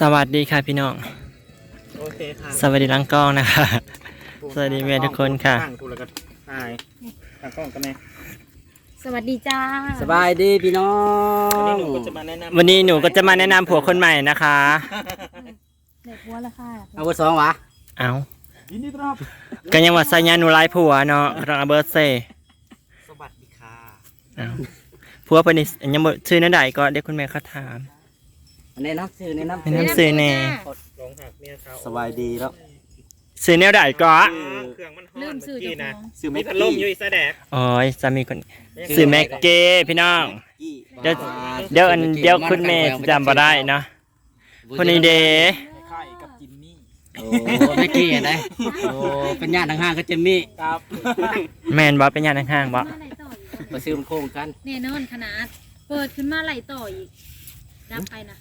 สวัสดีค่ะพี่น้อง โอเคค่ะสวัสดีหลังกล้องนะคะ สวัสดีแม่ทุกคนค่ะ ตั้งกูแล้วก็อายตั้งกล้องกันแน่สวัสดีจ้าสบายดีพี่น้อวันงนี้หนูก็จะมาแนะนำวันนี้หนูก็จะมาแนะนำผัวคนใหม่นะคะ เด็กวัวละค่ะเอาเบอร์สองวะเอายินดีต้อนรับก็ยังว่าสัญญาหนูไล่ผัวเนาะรังเบิร์ดเซ่สวัสดีค่ะ เอาผัวเพิ่นนี่ยังบ่ชื่อนั่นใดก็เด็กคุณแม่เขาถาม แนะนำชื่อแนะนำแนะนำซื้อแน่ลงหักเมียเขาสบายดีแล้วชื่อแนวใดก็เครื่องมันฮ้อนลืมสื่อเมื่เจ้ากี้ขนะองชื่อมีแม็กพัดลมอยู่อีกแสดงโอ้ยสามีคนชื่อแม็กเก้พี่น้องกี้เดี๋ยว เดี๋ยวอันเดี๋ยวคุณแม่จำบ่ได้เนาะคนนี้เด้ไข่กับจินนี่โอ้แม็กกี้ได้โอ้เป็นญาติทางห้างก็เจมมี่ครับแม่นบ่เป็นญาติห่างๆบ่มาไหลต่ออีกมาซื้อมันโค้งกันแน่นอนขนาด เปิดขึ้นมาไหลต่ออีกดับไปนะ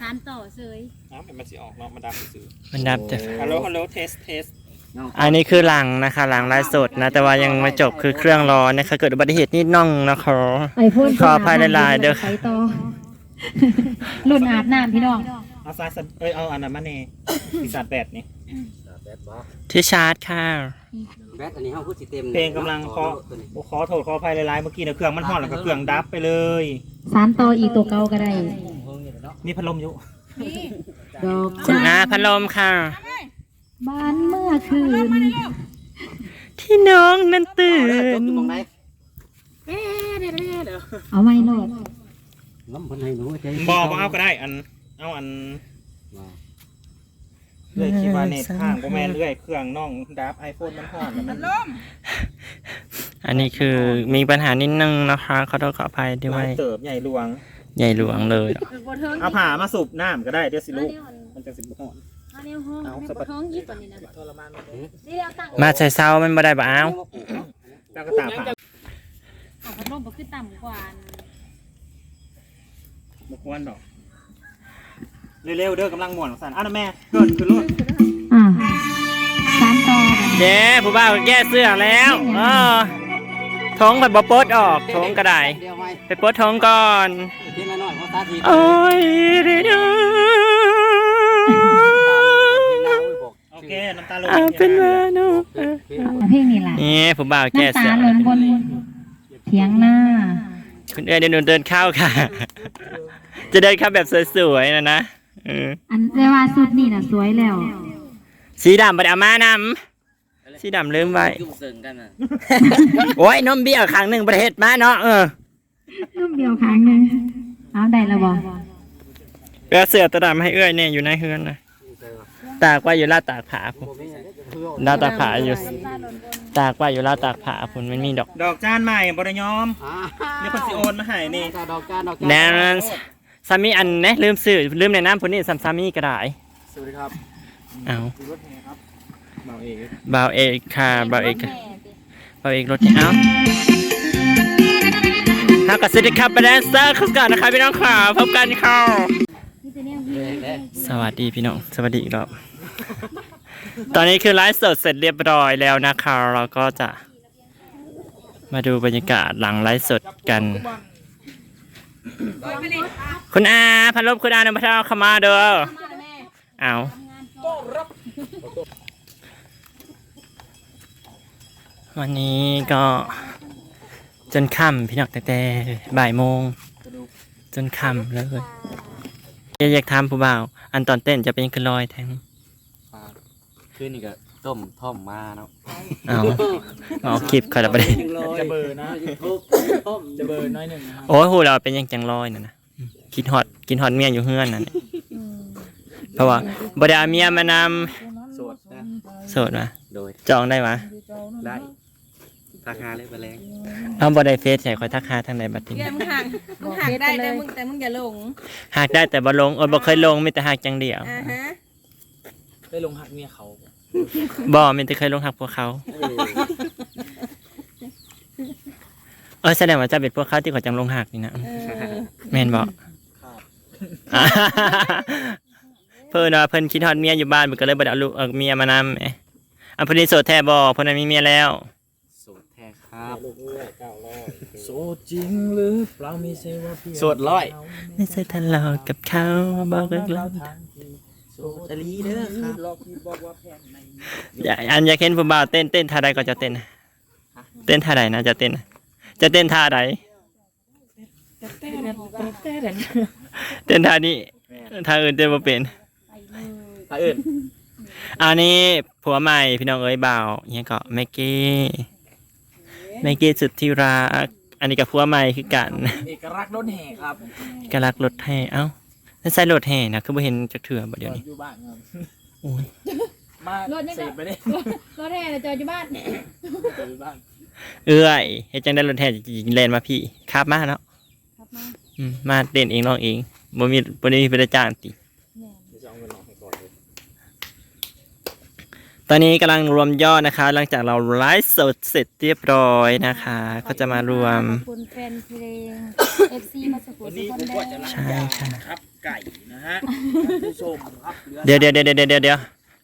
สานต่อเสยน้ำมันสิออกเนาะมาดับซื้อมันดับจะฮัลโหลฮัลโหลเทสเทสอันนี้คือหลังนะคะหลังไลฟ์สดนะ แต่ว่ายังไม่จบคือเครื่องร้อนนะคะ เกิดอุบัติเหตุนิดหน่องนะคะไอโฟนขออภัยหลายๆเด้อไปต่อรุ่นอาบน้ำพี่น้องเอาซ้ายสันเอ้ยเอาอันนั้นมาเน่ปีศาจแปดนี่แบตบอที่ชาร์จค่ะแบตอันนี้ห้องพูดสิเต็มเพลงกำลังเคาะโอ้ขอโทษขออภัยหลายๆเมื่อกี้นะเครื่องมันฮ้อนแล้วก็เครื่องดับไปเลยสานต่ออีกตัวเก่าก็ได้ มีพัดลมอยู่ ดอกคุณอาพัดลมค่ะบ้านเมื่อคืนที่น้องนั้นตื่จบนอยู่ตรงไหนเอาไม่โลดน้ำพันให้หนูใจบอกว่าเอาก็ได้ อัน เอาอันเลื่อยคิดว่าเน็ตข้างโบแมนเลื่อยเครื่องน่องดับไอโฟนมันฮ้อนแล้วมันอันนี้คือมีปัญหานิดนึงนะคะขอโทษขออภัยด้วลายยเติบใหญ่หลวง ใหญ่หลวงเลยเอาผ่ามาสูบน้ำก็ได้เดี๋ยวสิลูกมันจะสิบห้อนอันนี้ห้องเอาให้สะปบัดท้องยี่ก่อนนี่นะทรมานนี่แล้วตั้งมาใส่เซามันบ่ได้บ่เอาแล้วก็ตาผ่าเอาพัดลมก็ขึ้นต่ำกว่าบุกวนดอกเร็วๆเด้อกำลังม่วนของสันอ้าวนะแม่เกินคือรถอ่าสานต่อเด้ผู้บ่าวแก้เสื้อแล้วเออท้องแบบบ่ปลดออกท้องก็ได้เดียวไหมไปปลดท้องก่อน ตาทีโอ้ยเด้อโอเคน้ำตาลงเอาเป็นว่าเนาะเพลงนี่แหละนี่ผู้บ่าวแก้น้ำเสื้ตาอหล่นบนเถียงหน้า คุณเอ้ยเดินเดินเข้าค่ะ จะเดินเข้าแบบสวยๆนะนะเอออันเรียกว่าสุดนี่น่ะสวยแล้ว สีดำบัดเอามานำสีดำลืมไว้ยุ่งเสิงกันน่ะโอ้ยนมเบี้ยวครั้งหนึ่งประเทศมาเนาะเออรูปเดียวครั้งหนึง เอาได้แล้วบ่เอื้อเสือตะดำให้เอื้อยเนี่ยอยู่ในเฮือนนะตากไว้อยู่ลาดตากผาผมลาดตากผาอยู่ ตากไว้อยู่ลาดตากผาผมมันมีดอกดอกจานใหม่บริยอมอ่านี่เพิ่นสิโอนมาให้นี่ดอกจานดอกแนวนั้นสามีอันนะลืมซื้อลืมในน้ำผลนี่ซัมซามีก็ได้สวัสดีครับเอารถแห่ครับเมาเองบ่าวเอกค่ะบ่าวเอกบ่าวเอกรถเนี่ยเอา ฮากสวัสดีครับไปแดนเซอร์เข้ากันนะคะพี่น้องค่ะพบกันค่ะสวัสดีพี่น้องสวัสดีอีกรอบตอนนี้คือไลฟ์สดเสร็จเรียบร้อยแล้วนะคะ เราก็จะ มาดูบรรยากาศหลังไลฟ์สดกัน คุณอาพันลบคุณอานพเท่าเข้ามาเด้อเอาวันนี้ก็ จนค่ำพี่น้องแต่แต่บ่ายโมง จนค่ำเลยอยากถามผู้บ่าว อันตอนเต้นจะเป็นคือลอยแทงคืนนี้ก็ต้มท่อมมาเนาะเอาเอาคลิปเขาจะไปได้จะเบอร์นะทุบต้มจะเบอร์น้อยหนึ่งนะโอ้ยหูเราเป็นยังจังลอยน่ะนะคิดฮอดกินฮอดเมียอยู่เฮือนนั่นน่ะเพราะว่าบไดเอาเมียมานสดนะำโสดมาโดยจองได้วะได้ ราคาเลยไปแรงเอาบไดเฟซใส่คอยทักหาทางใดบัดนี้แกมึงหักมึงหักได้แต่มึงแต่มึงอย่าหลงหากได้แต่บ่ลงโอ้ยบ่เคยลงมีแต่หากจังเดียวอ่าฮะได้ลงหักเมียเขาบ่มีแต่เคยลงหักพวกเขาเออแสดงว่าจะเป็นพวกเขาที่เขาจังลงหักนี่นะเออแม่นบอกเพิ่นว่าเพิ่นคิดฮอดเมียอยู่บ้านเพิ่นก็เลยบ่ได้เอาลูกเอาเมียมานำเอ๊ะอันเพิ่นนี่โสดแท้บ่เพิ่นน่ะมีเมียแล้วโสดแท้ ครับลูกเอื้อยเก้าร้อยโสดจริงหรือเปล่าไม่ใช่ว่าพี่โสดร้อย ไม่ใช่ทะเลาะกับเขาบอกเลิกแล้วโสดจะลีเด้อครับหลอกพี่บอกว่าแพงในอย่าอันอยากเห็นผู้บ่าวเต้นเต้นท่าใดก็จะเต้นนะเต้นท่าใดนะจะเต้นนะจะเต้นท่าใดเต้นท่านี้ท่าอื่นเต้นบ่เป็นถ้าอื่นอันนี้ผัวใหม่พี่น้องเอ้ยบ่าวเนี่ยก็แม็กกี้ แม็กกี้สุดที่รักอันนี้กับผัวใหม่คือกันเอกลักษณ์รถแห่ครับกำลักรถแห่เอ้านั่นใส่รถแห่นะคือบ่เห็นจักเถื่อบ่เดี๋ยวนี้อยู่บ้านครับโอ้ยมารถยังเสไงพไปได้รถแห่จอดอยู่บ้านอยู่บ้านเอื้อยเฮ็ดจังได้รถแห่จริงๆแล่นมาพี่ครับมาเนาะครับมาอืมมาเต้นเองร้องเองบ่มีบ่ได้มีผู้ใดจ้างติจะเอาเงินออกให้ก่อนเลยตอนนี้กำลังรวมยอดนะคะ หลังจากเราไลฟ์สดเสร็จเรียบร้อยนะคะ ก็จะมารวมขอบคุณแฟนเพลง FC มาสกุลวันสุนี้พผรมแดก็จะงล้างใช่ยางค่ะครับ ไก่นะฮะท่านผู้ชมครับเหลือเดี๋ยวเดี๋ยวเดี๋ยวเดี๋ยวเดี๋ยว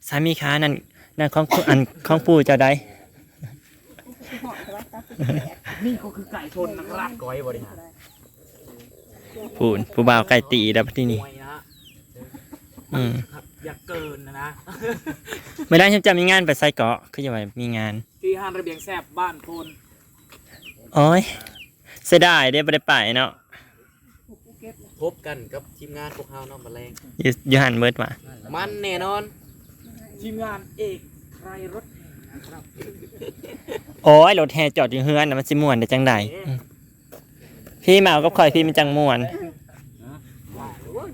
สามีค้านั่นนั่นของผู้อันของปู่เจ้าใดนี่ก็คือไก่ชนนะครับก้อยบริหารผู้ผู้บ่าวไก่ตีแล้วที่นี่ มวยนะฮะอืมครับ อย่าเกินนะนะ ไม่ได้ฉันจะมีงานไปไซเกาะคือจะไปมีงานที่ห้างระเบียงแซบบ้านพลโอ้ยเสียดายได้บ่ได้ไปเนาะพบกันกับทีมงานพวกเฮาเนาะมาแรงอยู่อยู่หันเบิดมามันแน่นอน ทีมงานเอกใครรถแห่นะครับโอ้ยรถแห่จอดอยู่เฮือนน่ะมันสิม่วนได้จังใดอืมพี่มาเอากับข่อยพี่มันจังม่วนว่า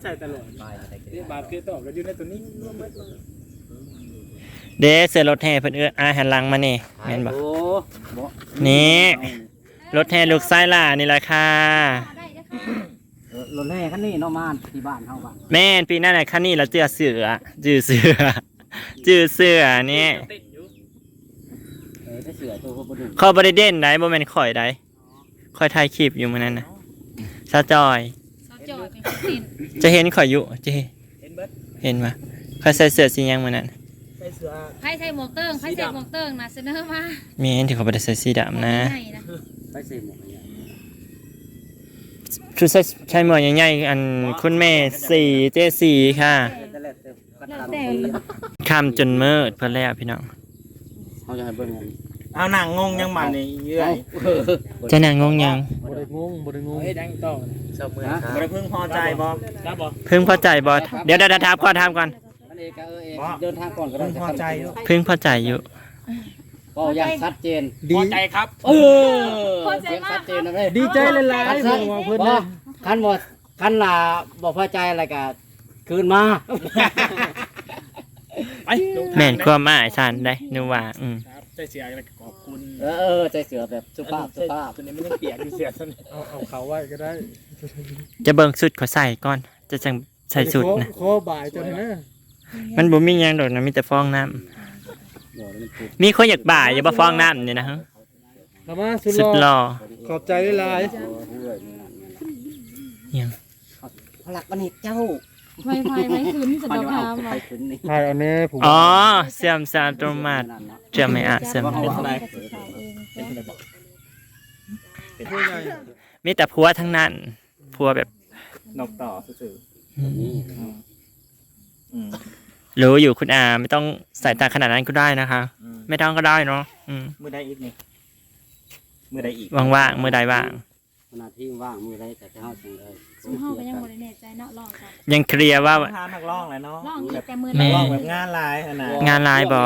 ใจตลอดที่บาทคือต่อกันอยู่ในตัวนี้เด้เสือรถแห่เพิ่นเอื้ออาหันหลังมานี่แม่นบ่โอ้นี่รถแห่ลูกไส้ล่ะนี่แหละค่ะได้เด้อค่ะรถแห่คันนี้เนาะมาที่บ้านเฮาบ้านแม่นปีหน้าน่ะคันนี้เราเจือเสือจือเสือจือเสือนี่ติดอยู่เออได้เสือตัวเขาบ่ดูเขาบ่ได้เด่นได้บ่แม่นข่อยได้ข่อยถ่ายคลิปอยู่มื้อนั้นน่ะซาจอยเขาจอ ดเป็นคนตินจะเห็นข่อยอยู่จะเห็นเห็นเบิร์ดเห็นปะข่อยใส่เสื้อสีหยังมื้อนั้นใส่เสือไพ่ใส่หมวกเติ้งไพ่ใส่หมวกเติ้งนะเสนอมาแม่นที่เขาบ่ได้ใส่สีดำนะใหญ่นะไปใส่หมวกเนี่ยชุดใส่ใช้หมวกใหญ่ๆอันคุณแม่สีเจสีค่ะแต่แรกแต่แล้วแต่ค่ำจนมืดเพิ่นแล้วพี่น้องเฮาจะให้เบิ่งกันเอาหนังงงยังมันนี่เยื่อยจะนางงงยังบ่ ได้งงบ่ได้งงเฮ้ยดังต่อเจ้าเมืองบ่ได้เพิ่งพอใจบ่นะบ่เพิ่งพอใจบ่เดี๋ยวเดี๋ยวถามก่อนถามก่อนอันเอกก็เออเอกเดินทางก่อนก็ได้เพิ่งพอใจอยู่เพิ่งพอใจอยู่ก็อย่างชัดเจนพอใจครับ เออเสียงชัดเจนนะเว้ยดีใจหลายคันๆซัดผมว่าเพิ่นบ่นะคันบ่คันน่ะบ่พอใจอะไรก็คืนมาไปลงทางแม่นความหมายฉันได้นึกว่าอืมครับ ใจเสียอะไรขอบคุณเออเออใจเสือแบบสุภาพสุภาพตัวนี้ไม่ต้องเปียกดูเสียซะนี่เอาเอาเขาไว้ก็ได้จะเบิ่งสุดขอใส่ก่อน จะจังใส่สุดนะโคบ่ายจนนะมันบ่มีหยังดอกนะมีแต่ฟองน้ำเดี๋ยวมันพูดมีคนอยากบ่ายอย่าบ่ฟองน้ำนี่นะฮะทำมาสุดสุดหหล่อล่อขอบใจหลายโอ้เรื่อยนี่นั่นนี่นั่นยังพลักมันนี่เจ้า ไพ่ไพ่ไพ่ขึ้นสำหรับพามไปว่าขึ้นนี่ๆถ่ายเอาแน่ผมอ๋อเสื่อมสารตรมาตนั่นเนาะเชื่อไหมอะเสื่อม เป็นเป็นเท่าไหร่เป็นผู้ใหญ่มีแต่ผัวทั้งนั้นผัวแบบนกต่อซื่อนี่ๆอืมรู้อยู่คุณอาไม่ต้องใส่ตาขนาดนั้นก็ได้นะคะ อืมไม่ต้องก็ได้เนาะอืมมือใดอีกนี่มือใดอีกว่างๆมือใดว่าง ขณะที่ว่างมือไรแต่เจ้าจังเลยซึ่งเฮาก็ยังบ่ได้แน่ใจเนาะลองกันยังเคลียร์ว่า ทานนักร้องเลยเนาะลองอีกแต่มือแม่ร้องแบบงานลายขนาดงานลายบ่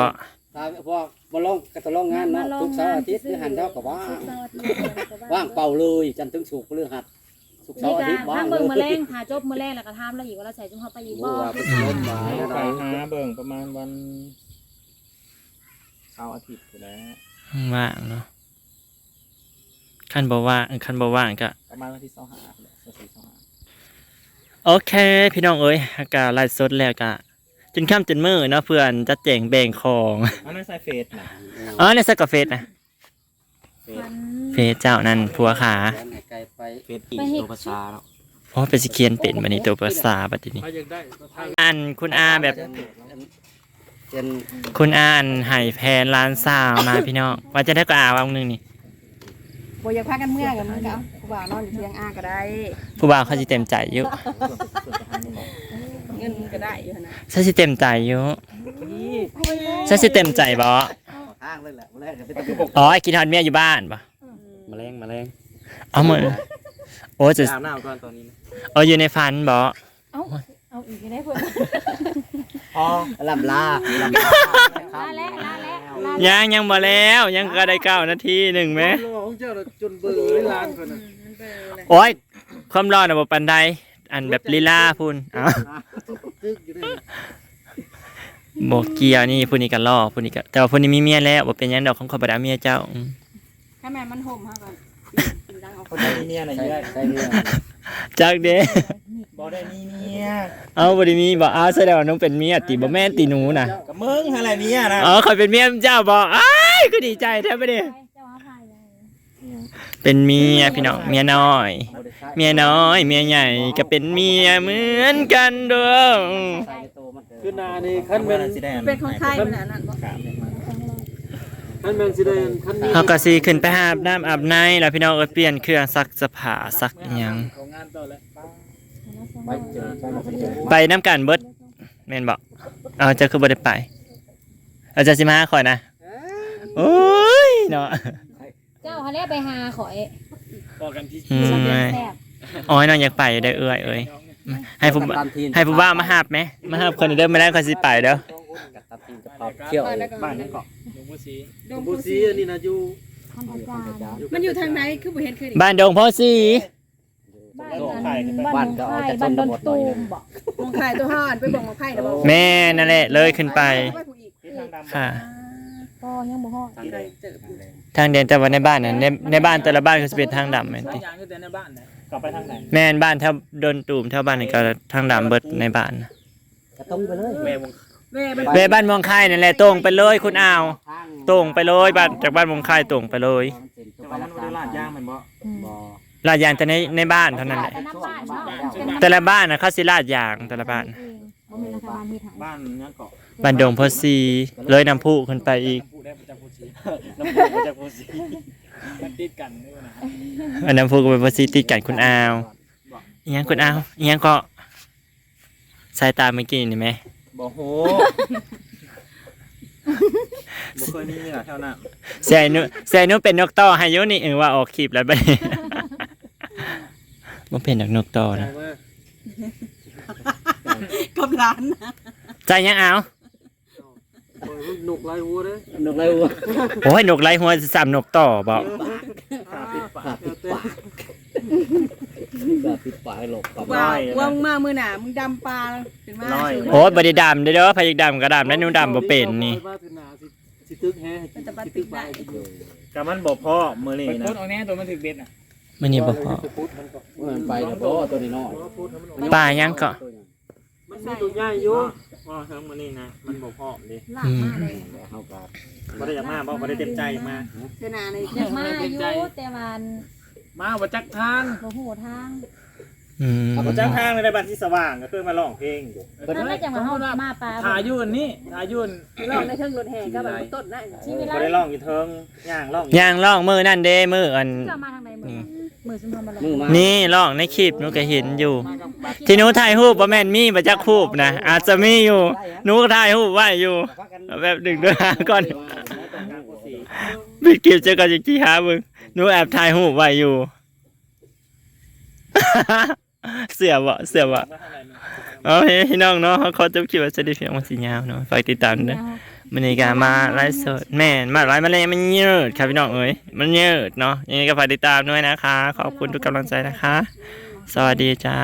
ตามพวกบ่ลงก็ต้องลงงานเนาะทุกเสาร์อาทิตย์หรือหันเท่ากับว่าง ว่างเป่าเลยจันทร์ถึงศุกร์พฤหัสศุกร์เสานี่ร์อาทิตย์ก็ว่างทำเลเบิ่งย มื้อแรงค่ะจบมื้อแรงแล้วก็ถามแล้วอีกว่าเราใส่จุ่มเฮาไปอีกโอ้บ่ว่าเป็นลมมา ไปหาเบิ่งประมาณวันเสาร์อาทิตย์อยู่แล้วว่างเนาะ คันบ่ว่างคันบ่ว่างก็ประมาณวันที่สองหาเลยสองสี่สองหาโอเค พี่น้องเอ้ยอากาศไลฟ์สดแล้วก็จนค่ำจนมืดเนาะเพื่อนจะแจงแบ่งของอันนั้นใส่เฟสนะอ๋อในสกอเฟสนะมันเฟสเจ้านั่นผัวขาไกลไปเฟสอีกไปเฮ็ดตัวภาษาเนาะโอ้เป็นสิเคียนเป็นบัดนี้ตัวภาษาบัดนี้ถ้าอยากได้ก็ทางอันคุณอาแบบเป็นคุณอาอันไห้แพนร้านสาวมาพี่น้องว่าจะได้ก็อาวางนึงนี่ บ่อยากพากันเมื่อกันมึงก็เอากูบ่าวนอนอยู่เทียงอาก็ได้ ผู้บ่าวเขาสิเต็มใจอยู่เงินก็ได้อยู่หั่นนะฉันสิเต็มใจอยู่ฉันสิเต็มใจบ่ทางเลยแหละมื้อแรกก็เป็นตะกุกอ๋อไอ้กินฮอดเมียอยู่บ้านบ่แมลงแมลงเอามือโอ้จะอาบน้ำก่อนตอนนี้นะเอาอยู่ในฝันบ่เอาอีกได้เพิ่นอ๋อลำลาลำลาลาแล้วลาแล้วลายังยังบ่แล้วยังก็ได้เก้านาทีหนึ่งไหมรอของ เจ้าน่ะจนเบื่อเลยล้านคนน่ะมันเบลอเลยโอ้ยความร้อนอะบ่ปานใดอันแบบลีลาพุ่นอ้าวตึกอยู่ด้วยบ่เกี่ยวนี่พุ่นนี่ก็รอพุ่นนี่ก็แต่ว่าพุ่นนี่มีเมียแล้วบ่เป็นหยังดอกของข้อยบ่ได้เอาเมียเจ้าอืมถ้าแม่มันห่มฮะก่อนกินดังเอาคนได้มีเมียน่ะใช่เยอะใช่เนี่ยจักเด้ บ่ได้มีเมียเอาบ่ได้มีบ่อ้าวแสดงว่าน้องเป็นเมียติบ่แม่นติหนูน่ะ กับมึงอะไรเมียนะอ๋อข่อยเป็นเมียเจ้าบ่อ้ายก็ดีใจแท้บ่เด้เจ้าหาไปเลย เป็นเมียพี่น้องเมียน้อยบ่ได้ใช้เมียน้อย เมียใหญ่ก็เป็นเมียเหมือนกันเด้อใส่ในตัวมันเด้อคือนานี่คัขั้นนแม่เป็นนสีแดงเป็นของไทยมันอันนั้นบ่คันแม่นสิได้คันนี้เฮาก็สิขึ้นไปอาบน้ำอาบในแล้วพี่น้องเอ้ยเปลี่ยนเครื่องซักเสื้อผ้าซักอิหยังของงานต่อแล้วไปเจอไปบ่เจอไปน้ำกันเบิดแม่นบ่เอาเจะคือบ่ได้ไป เอาเจะสิมาหาข่อยนะโอ้ยเนาะ เจ้าเขาเรียกไปหาข่อยบอกกันที่อืม แซ่บโอ้ยน้องอยากไปอยู่ได้อเอ้ยเอ้ยให้ผู้กัปตันทีมให้ผู้บ่าวมาหาบไหมมาหาบคนเดิมมาแล้วก็สิไปเด้อกับตันทีมกับปรับเที่ยวบ้านนี่เกาะหลวงพ่อศรีดงหลวงผู้พ่อศซีรีอันนี้นะอยู่ทำอาจารย์มันอยู่ทางไหนคือบ่เห็นเคยบ้านดงพ่อสีบ้านนั้นบ้านดงไข่บ้านดนตูมบอกมองไข่ตัวห่อนไปบอกมองไข่นะบ่แม่นั่นแหละเลยขึ้นไป ไปผู้อีกที่ทางดำค่ะ ก็ยังบ่ฮอดทางแดงเจอผู้ ทางเดินแต่ว่าในบ้านน่ะในในบ้านแต่ละบ้านก็จะเป็นทางดำแม่นสาติยยางอยู่แต่ในบ้านนะกลับไปทางไหนแม่นบ้านแถวดนตูมแถวบ้านนี่ก็ทางดำเบิดในบ้านน่ะกระตุ้งไปเลยแม่วงแม่มันเวบ้านมองค่ายนั่นแหละตรงไปเลยคุณอ้าวทางตรงไปเลยบ้านจากบ้านมองค่ายตรงไปเลยแต่ว่ามันบ่ได้ลาดยางมันบ่บ่ลาดยางแต่ในในบ้านเท่านั้นแหละแต่น้ำบ้านเนาะแต่ละบ้านน่ะเขาสิลาดยางแต่ละบ้านเองบ่มีรัฐบาลมีถังบ้านเนี่ยเกาะบ้านดงพ่อสีเลยน้ำพุขึ้นไปอีก ผู้ได้ประจำผู้ศรี น้ำพุมาจากโพสีมันติดกันนี่นะอันน้ำพุก็เป็นพ่อสีติดกันคุณอ้าวอิหยังคุณอ้าวอิหยังก็สายตาเมื่อกี้นี่ไหมบ่โหบ่เคยมีเหรอแถวนั้นแซนุแซนุเป็นนกต่อให้อยุนี่เออว่าออกคลิปแล้วบัดนี้บ่เป็นดอกนกต่อเอานะมากับร้านใจยังเอาปล่อยมั นหนุกหลายหัวเด้อหนุกเลยวัวโอ้ยนกไรหัวสามนกต่อบ่ขาปิดปากปิดปากก็ปิดปากให้หลบกับว่าว่ามึงมามื้อหน้ามึงดำปลาขึ้นมาโอ้ยบ่ได้ดำเด้อเด้อพายักดำก็ดำแล้วหนูดำบ่เป็นนี่มาถึงหนาสิสิตึกแฮให้มันจะปฏิได้กับมันบ่พอมื้อนี้ไปนะโคตรเอาแน่ตัวมันถึกเบ็ดน่ะมื้อนี้บ่พอมันไปเดี๋ยวบ่ตัวนี้น้อยปลายังก็มันมีตัวใหญ่อยู่ ว่าเฮิงมื้อนี้นะมันบ่พอดิลากมาเลยเฮาก็บ่ได้อยากมาบ่บ่ได้เต็มใจมา เสื้อหน้าในอยากมาอยู่แต่มันมาบ่จักทางบ่ฮู้ทางอืมบ่จ้างทางในบ้านที่สว่างก็คือมาร้องเพลงอยู่นั่นแหละจังว่าเฮามาปลาถ่ายอยู่อันนี้ถ่ายอยู่อันลองในเครื่องรถแห่ก็แบบต้นนะชีวิตบ่ละได้ร้องอยู่เทิงย่างร้องย่างล่องมือนั่นเด้มืออันจะมาทางใดมื้อ มื้อซุมทำอะไรมือมานี่ล่องในคลิปหนูก็เห็นอยู่ ที่หนูถ่ายรูปบ่แม่นมีบ่จักรูปนะอาจจะมีอยู่หนูก็ถ่ายรูปไว้อยู่ แบบดึงด้วยหาก่อนบิดคลิปเจอกันจังที่หามึงหนูแอบถ่ายรูปไว้อยู่ เสือบ่เสือบ่เอาเฮ้ยพี่น้องเนาะเขาขอจบคลิปไว้จะได้เพียงวันสิยาวเนาะฝากติดตามด้วย มันนี่ก็มาไลฟ์สดแม่นมาไลฟ์มาเลยมันยืดครับพี่น้องเอ้ยมันยืดเนาะยังไงก็ฝากติดตามด้วยนะคะ ขอบคุณทุกกำลังใจนะคะ สวัสดีจ้า